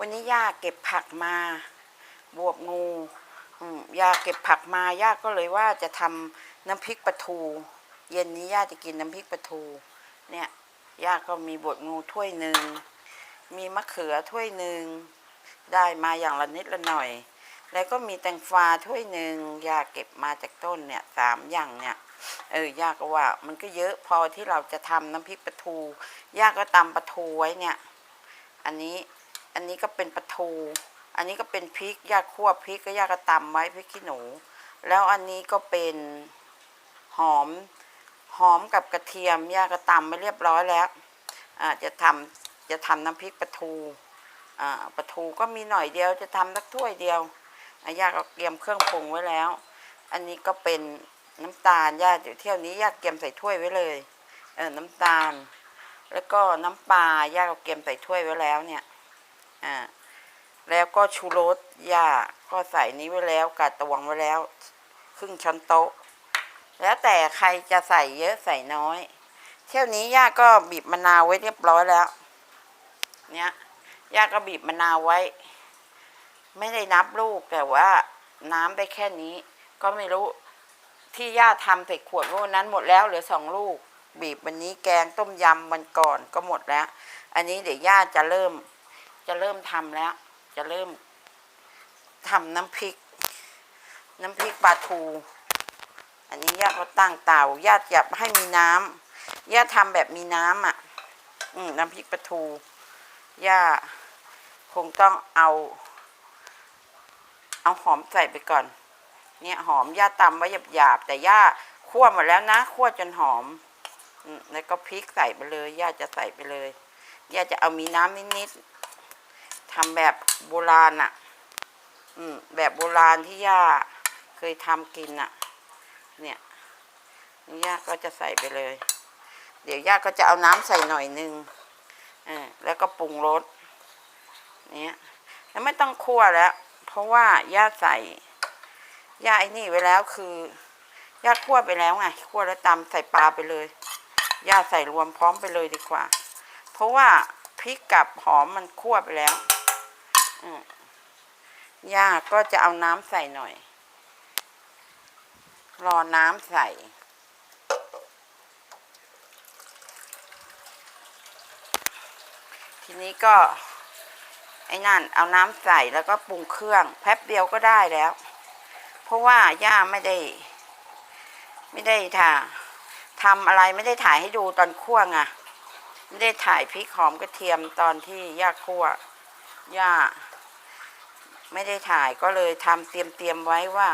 วันนี้ย่าเก็บผักมา บวบงูย่าเก็บผักมาย่าก็เลยว่าจะทำน้ำพริกปลาทู เย็นนี้ย่าจะกินน้ำพริกปลาทู เนี่ยย่าก็มีบวบงูถ้วยหนึ่งมีมะเขือถ้วยหนึ่งได้มาอย่างละนิดละหน่อย แล้วก็มีแตงฟ้าถ้วยหนึ่งย่าเก็บมาจากต้นเนี่ยสามอย่างเนี่ยเออย่าก็ว่า มันก็เยอะพอที่เราจะทำน้ำพริกปลาทูย่าก็ตำปลาทูไว้เนี่ย อันนี้ อันนี้ก็เป็นปลาทู อันนี้ก็เป็นพริกยาคั่วพริกก็ยาก็ตำไว้พริกขี้หนู แล้วอันนี้ก็เป็นหอมหอมกับกระเทียมย่าก็ตำไว้เรียบร้อยแล้วอ่าจะทำจะทำน้ำพริกปลาทูอ่าปลาทูก็มีหน่อยเดียวจะทำสักถ้วยเดียวย่าก็เตรียมเครื่องปรุงไว้แล้ว อันนี้ก็เป็นน้ำตาลย่าเดี๋ยวเที่ยวนี้ย่าเตรียมใส่ถ้วยไว้เลยเออน้ำตาล แล้วก็น้ำปลาย่าก็เตรียมใส่ถ้วยไว้แล้วเนี่ย อ่าแล้วก็ชูรสย่าก็ใส่นี้ไว้แล้วกะตวงไว้แล้ว ครึ่งช้อนโต๊ะ แล้วแต่ใครจะใส่เยอะใส่น้อย เที่ยวนี้ย่าก็บีบมะนาวไว้เรียบร้อยแล้ว เนี่ยย่าก็บีบมะนาวไว้ ไม่ได้นับลูกแต่ว่าน้ำได้แค่นี้ ก็ไม่รู้ที่ย่าทำใส่ขวดเมื่อวันนั้นหมดแล้วเหลือสองลูก บีบวันนี้แกงต้มยำวันก่อนก็หมดแล้ว อันนี้เดี๋ยวย่าจะเริ่ม จะเริ่มทำแล้ว จะเริ่มทำน้ำพริก น้ำพริกปลาทู อันนี้ย่าก็ตั้งเตาญาติอยาจะให้มีน้ำย่าทำแบบมีน้ำอะ อืมน้ำพริกปลาทูย่าคงต้องเอา เอาหอมใส่ไปก่อน เนี่ยหอมย่าติตำไว้หยาบๆแต่ย่าคั่วหมดแล้วนะคั่วจนหอมแล้วก็พริกใส่ไปเลย ย่าจะใส่ไปเลย ย่าจะเอามีน้ำนิดๆ ทำแบบโบราณอะ อืม แบบโบราณที่ย่าเคยทำกินอะ เนี่ยนี่ย่าก็จะใส่ไปเลย เดี๋ยวย่าก็จะเอาน้ำใส่หน่อยนึงออแล้วก็ปรุงรสเนี่ยแล้วไม่ต้องคั่วแล้ว เพราะว่าย่าใส่ย่าไอ้นี่ไว้แล้วคือย่าคั่วไปแล้วไงคั่วแล้วตำใส่ปลาไปเลยย่าใส่รวมพร้อมไปเลยดีกว่า เพราะว่าพริกกับหอมมันคั่วไปแล้ว อืมย่าก็จะเอาน้ำใส่หน่อย รอน้ำใส่ ทีนี้ก็ ไอ้นั่น เอาน้ำใส่แล้วก็ปรุงเครื่อง แป๊บเดียวก็ได้แล้ว เพราะว่าย่าไม่ได้ ไม่ได้ถ่าทำอะไรไม่ได้ถ่ายให้ดูตอนคั่วไงไม่ได้ถ่ายพริกหอมกระเทียมตอนที่ย่าคั่ว ย่าไม่ได้ถ่ายก็เลยทำเตรียมเตรียมๆไว้ว่า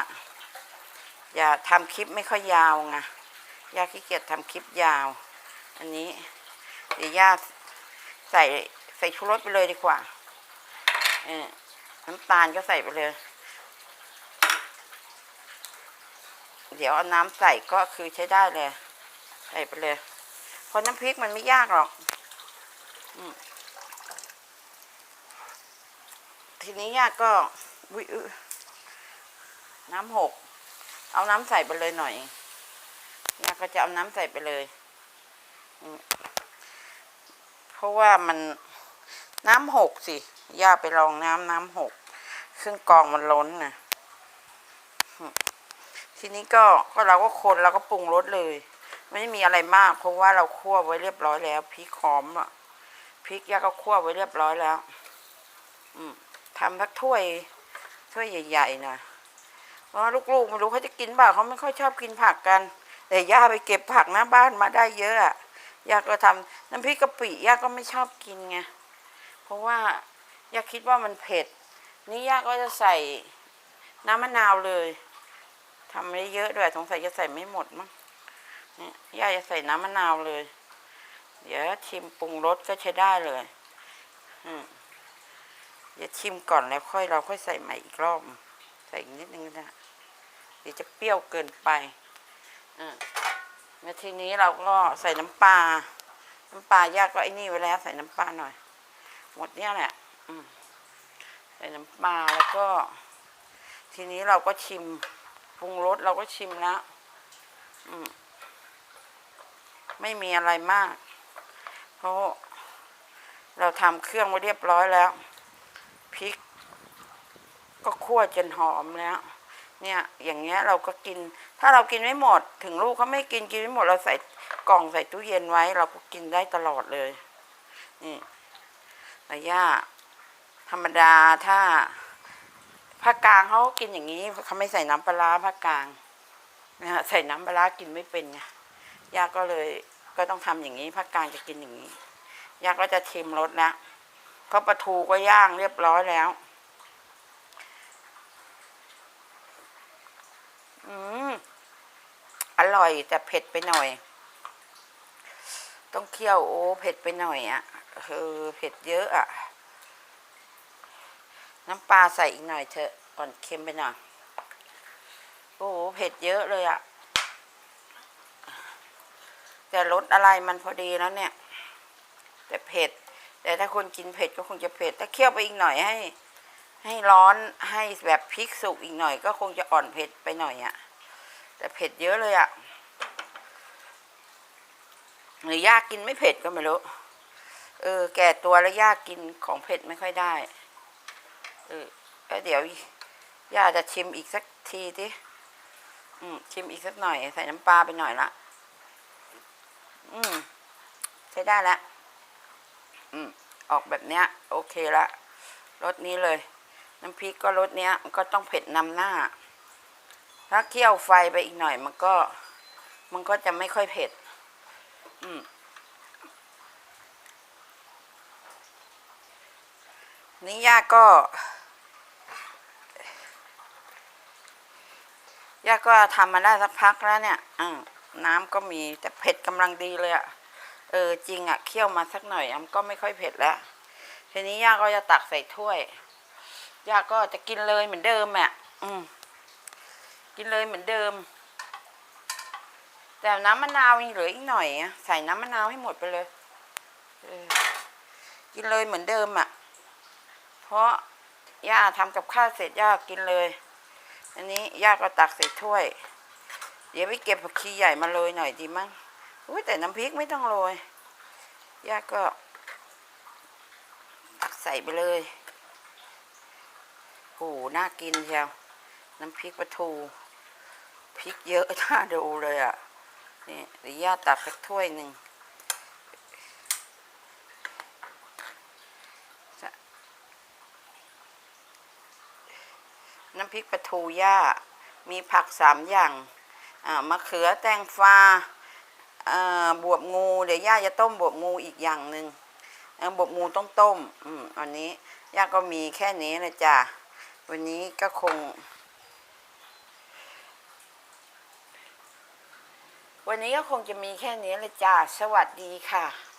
อย่าทำคลิปไม่ค่อยยาวไงย่าขี้เกียจทำคลิปยาว อันนี้เดี๋ยวย่าใส่ใส่ชูรสไปเลยดีกว่าเออน้ำตาลก็ใส่ไปเลย เดี๋ยวเอาน้ำใส่ก็คือใช้ได้เลย ใส่ไปเลยเพราะน้ำพริกมันไม่ยากหรอก อืม ทีนี้ยากก็วิน้ำหก เอาน้ำใส่ไปเลยหน่อยยากก็จะเอาน้ำใส่ไปเลย เพราะว่ามันน้ำหกสิย่าไปลองน้ำน้ำหกเครื่งกองมันล้นนะทีนี้ก็ก็เราก็คนเราก็ปรุงรสเลย ไม่มีอะไรมาก เพราะว่าเราคั่วไว้เรียบร้อยแล้วพริกหอมอะพริกย่าก็คั่วไว้เรียบร้อยแล้ว อืม ทำสักถ้วย ถ้วยใหญ่ๆนะเพราะลูกๆไม่รู้เขาจะกินเปล่าเขาไม่ค่อยชอบกินผักกัน แต่ย่าไปเก็บผักหน้าบ้านมาได้เยอะอะย่าก็ทำน้ำพริกกะปิย่าก็ไม่ชอบกินไงเพราะว่าย่าคิดว่ามันเผ็ด นี่ย่าก็จะใส่น้ำมะนาวเลยทำไม่ได้เยอะด้วยสงสัยจะใส่ไม่หมดมั้งนี่ยย่าจะใส่น้ำมะนาวเลย เดี๋ยวชิมปรุงรสก็ใช้ได้เลย อืม เดี๋ยวชิมก่อนแล้วค่อยเราค่อยใส่ใหม่อีกรอบ ใส่อีกนิดนึงนะเดี๋ยวจะเปรี้ยวเกินไปอ่าแล้วทีนี้เราก็ใส่น้ำปลา น้ำปลายากก็ไอ้นี่ไว้แล้ว ใส่น้ำปลาหน่อย หมดเนี้ยแหละอืมใส่น้ำปลาแล้วก็ ทีนี้เราก็ชิมปรุงรสเราก็ชิมแล้วอืมไม่มีอะไรมาก เพราะเราทำเครื่องไว้เรียบร้อยแล้ว ก็คั่วจนหอมแล้ว เนี่ยอย่างเงี้ยเราก็กิน ถ้าเรากินไม่หมด ถึงลูกเขาไม่กินกินไม่หมดเราใส่กล่องใส่ตู้เย็นไว้ เราก็กินได้ตลอดเลยนี่แต่ย่าธรรมดาถ้าภาคกลางเขากินอย่างนี้เขาไม่ใส่น้ำปลาร้าภาคกลางนะฮะใส่น้ำปลากินไม่เป็นไงยาก็เลยก็ต้องทำอย่างนี้ภาคกลางจะกินอย่างนี้ยาก็จะชิมรสแล้วเพราะปลาทูก็ย่างเรียบร้อยแล้ว อืมอร่อยแต่เผ็ดไปหน่อย ต้องเคี่ยวโอ้เผ็ดไปหน่อยอะ่ะเออเผ็ดเยอะอะ่ะ น้ำปลาใส่อีกหน่อยเถอะก่อนเค็มไปหน่อยโอ้โหเผ็ดเยอะเลยอะ่ะ แต่รสอะไรมันพอดีแล้วเนี่ย แต่เผ็ด แต่ถ้าคนกินเผ็ดก็คงจะเผ็ด ถ้าเคี่ยวไปอีกหน่อยให้ ให้ร้อนให้แบบพริกสุกอีกหน่อย ก็คงจะอ่อนเผ็ดไปหน่อยอะ่ะ แต่เผ็ดเยอะเลยอะ่ะหรือยากกินไม่เผ็ดก็ไม่รู้เออ แก่ตัวแล้วยากกินของเผ็ดไม่ค่อยได้ เออแล้วเดี๋ยวย่าจะชิมอีกสักทีดิอืมชิมอีกสักหน่อย ใส่น้ำปลาไปหน่อยละอืมใช้ได้แล้วอืมออกแบบเนี้ย โอเคละรสนี้เลย น้ำพริกก็รสเนี้ยมันก็ต้องเผ็ดนำหน้า ถ้าเคี่ยวไฟไปอีกหน่อยมันก็ มันก็จะไม่ค่อยเผ็ด อืมนี่ย่าก็ย่าก็ทำมาได้สักพักแล้วเนี่ยอืมน้ำก็มีแต่เผ็ดกำลังดีเลยอะเออจริงอะเคี่ยวมาสักหน่อยมันก็ไม่ค่อยเผ็ดแล้ว ทีนี้ย่าก็จะตักใส่ถ้วย ย่าก็จะกินเลยเหมือนเดิมอะอืมกินเลยเหมือนเดิม แต่น้ำมะนาวยังเหลืออีกหน่อยอะใส่น้ำมะนาวให้หมดไปเลยเออกินเลยเหมือนเดิมอะ เพราะย่าทำกับข้าวเสร็จย่ากินเลย อันนี้ย่าก็ตักใส่ถ้วย เดี๋ยวไปเก็บผักชีใหญ่มาโรยหน่อยดีมั้งอุ้ยแต่น้ำพริกไม่ต้องโรยย่าก็ตักใส่ไปเลย หน่ากินเชียวน้ำพริกปลาทูพริกเยอะน่าดูเลยอะนี่เดี๋ยวย่าตักสักถ้วยหนึ่งน้ำพริกปลาทูย่า มีผักสามอย่างมะเขือแตงฟ้าบวบงู เดี๋ยวย่าจะต้มบวบงูอีกอย่างหนึ่งบวบงูต้องต้มอ,มอันนี้ย่าก็มีแค่นี้นะจ้ะ วันนี้ก็คง วันนี้ก็คงจะมีแค่นี้เลยจ้า สวัสดีค่ะ